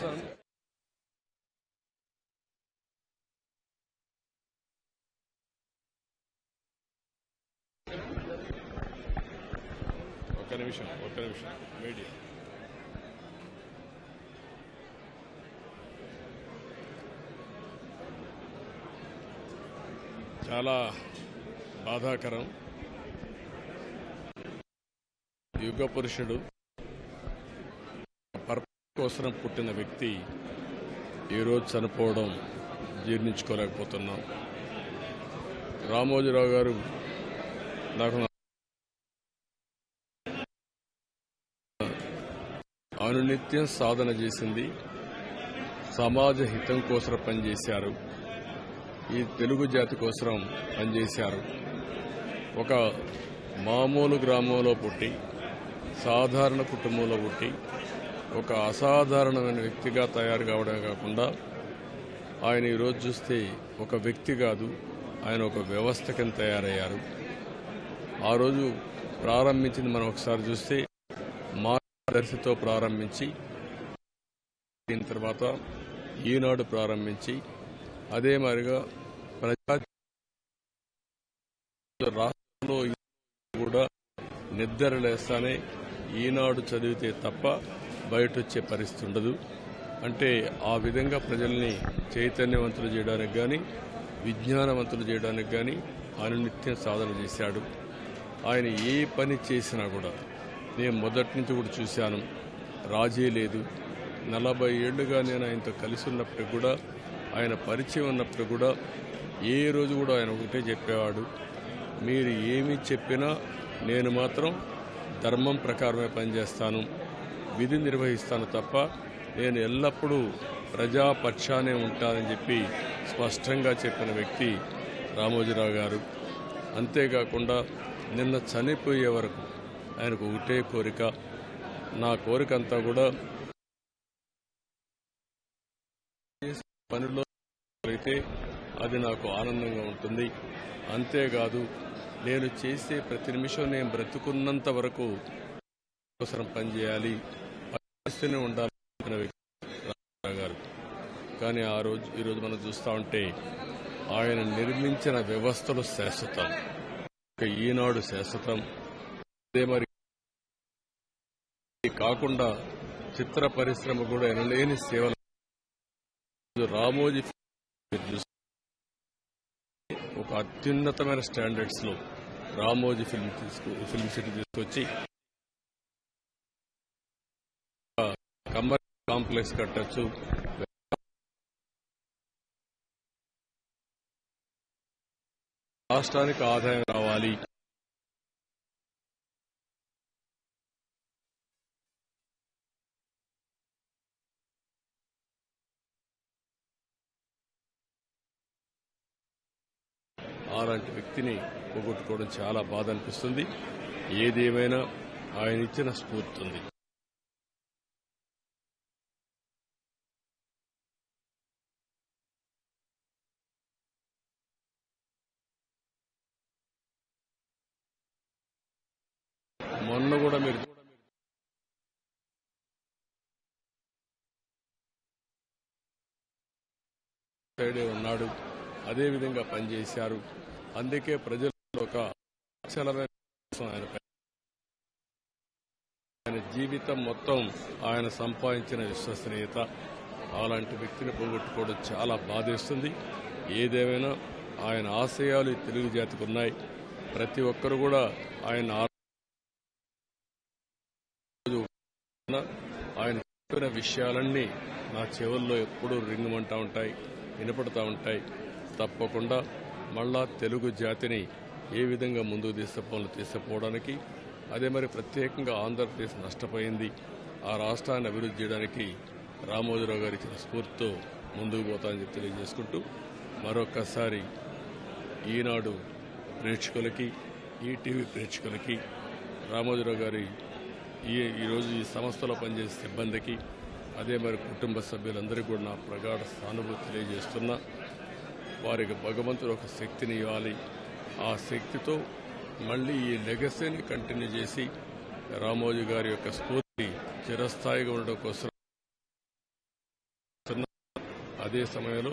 Sir ఒక్క నిమిషం ఒక్క నిమిషం. మీడియా. చాలా బాధాకరం. యుగ పురుషుడు కోసం పుట్టిన వ్యక్తి ఈరోజు చనిపోవడం జీర్ణించుకోలేకపోతున్నాం. రామోజీరావు గారు నాకు అనునిత్యం సాధన చేసింది. సమాజ హితం కోసం పనిచేశారు. ఈ తెలుగు జాతి కోసం పనిచేశారు. ఒక మామూలు గ్రామంలో పుట్టి సాధారణ కుటుంబంలో పుట్టి ఒక అసాధారణమైన వ్యక్తిగా తయారు కావడమే కాకుండా ఆయన ఈరోజు చూస్తే ఒక వ్యక్తి కాదు ఆయన ఒక వ్యవస్థ కింద తయారయ్యారు. ఆ రోజు ప్రారంభించింది మనం ఒకసారి చూస్తే మార్గదర్శితో ప్రారంభించి దీని తర్వాత ఈనాడు ప్రారంభించి అదే మాదిరిగా ప్రజా రాష్ట్రంలో కూడా నిద్ర లేస్తానే ఈనాడు చదివితే తప్ప బయట వచ్చే పరిస్థితి ఉండదు. అంటే ఆ విధంగా ప్రజల్ని చైతన్యవంతులు చేయడానికి కానీ విజ్ఞానవంతులు చేయడానికి కానీ ఆయన నిత్యం సాధన చేశాడు. ఆయన ఏ పని చేసినా కూడా నేను మొదటి నుంచి కూడా చూశాను. రాజీ లేదు. నలభై ఏళ్ళుగా నేను ఆయనతో కలిసి ఉన్నప్పటికి కూడా ఆయన పరిచయం ఉన్నప్పుడు కూడా ఏ రోజు కూడా ఆయన ఒకటే చెప్పేవాడు. మీరు ఏమి చెప్పినా నేను మాత్రం ధర్మం ప్రకారమే పనిచేస్తాను. విధి నిర్వహిస్తాను తప్ప నేను ఎల్లప్పుడూ ప్రజాపక్షానే ఉంటానని చెప్పి స్పష్టంగా చెప్పిన వ్యక్తి రామోజీరావు గారు. అంతేకాకుండా నిన్న చనిపోయే వరకు ఆయనకు ఒకటే కోరిక. నా కోరిక అంతా కూడా పనిలో అయితే అది నాకు ఆనందంగా ఉంటుంది. అంతేకాదు నేను చేసే ప్రతి నిమిషం నేను బ్రతుకున్నంత వరకు అవసరం పనిచేయాలి. చేస్తూనే ఉండాలి వ్యక్తి గారు కానీ ఆ రోజు ఈరోజు మనం చూస్తా ఉంటే ఆయన నిర్మించిన వ్యవస్థలు శాశ్వతం. ఈనాడు శాశ్వతం. అదే మరి కాకుండా చిత్ర పరిశ్రమ కూడా ఎనలేని సేవలు. రామోజీ ఒక అత్యున్నతమైన స్టాండర్డ్స్లో రామోజీ ఫిల్మ్ తీసుకు ఫిల్మ్ సిటీ తీసుకొచ్చి కాంప్లెక్స్ కట్టచ్చు. రాష్ట్రానికి ఆదాయం రావాలి. అలాంటి వ్యక్తిని పోగొట్టుకోవడం చాలా బాధ అనిపిస్తుంది. ఏదేమైనా ఆయన ఇచ్చిన స్ఫూర్తి ఉంది. మొన్న కూడా మీరు సైడే ఉన్నాడు. అదే విధంగా పనిచేశారు. అందుకే ప్రజలు ఒక ఆయన జీవితం మొత్తం ఆయన సంపాదించిన విశ్వసనీయత అలాంటి వ్యక్తిని పోగొట్టుకోవడం చాలా బాధేస్తుంది. ఏదేమైనా ఆయన ఆశయాలు తెలుగు జాతికి ఉన్నాయి. ప్రతి ఒక్కరు కూడా ఆయన ఆయన చెప్పిన విషయాలన్నీ నా చెవుల్లో ఎప్పుడూ రింగమంటా ఉంటాయి వినపడతా ఉంటాయి. తప్పకుండా మళ్ళా తెలుగు జాతిని ఏ విధంగా ముందుకు తీసుకుపోవాలో తీసుకుపోవడానికి అదే మరి ప్రత్యేకంగా ఆంధ్రప్రదేశ్ నష్టపోయింది. ఆ రాష్ట్రాన్ని అభివృద్ధి చేయడానికి రామోజీరావు గారి ఇచ్చిన స్ఫూర్తితో ముందుకు పోతానని చెప్పి తెలియజేసుకుంటూ మరొక్కసారి ఈనాడు ప్రేక్షకులకి ఈటీవీ ప్రేక్షకులకి రామోజీరావు గారి ఈ ఈరోజు ఈ సంస్థలో పనిచేసే సిబ్బందికి అదే మరి కుటుంబ సభ్యులందరికీ కూడా నా ప్రగాఢ సానుభూతి తెలియజేస్తున్నా. వారికి భగవంతుడు ఒక శక్తిని ఇవ్వాలి. ఆ శక్తితో మళ్ళీ ఈ లెగసీని కంటిన్యూ చేసి రామోజీ గారి యొక్క స్ఫూర్తి చిరస్థాయిగా ఉండడం కోసం అదే సమయంలో